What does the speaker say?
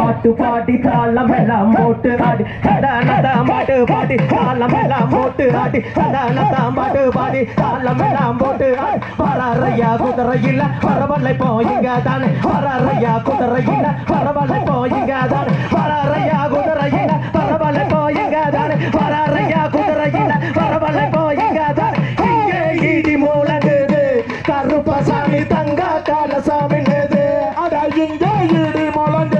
பாட்டு பாடி தாளம் எல்லாம் போட்டு ஆடி தடனதான் பாட்டு பாடி. தாளம் எல்லாம் போட்டு ஆடி. தடனதான் பாட்டு பாடி. தாளம் எல்லாம் போட்டு ஆடி. வராறையா குதிரையில் வரவல்லை போயிங்க தானே. வராறையா குதிரையில் வரவல்லை போயிங்க தானே. வராறையா குதிரையில் வரவல்லை போயிங்க தானே. வராறையா குதிரையில் வரவல்லை போயிங்க தானே. இங்கே இடி முழங்குது. கருப்பசாமி தங்க காலசாமி நேது அட இங்க இடி முழங்குது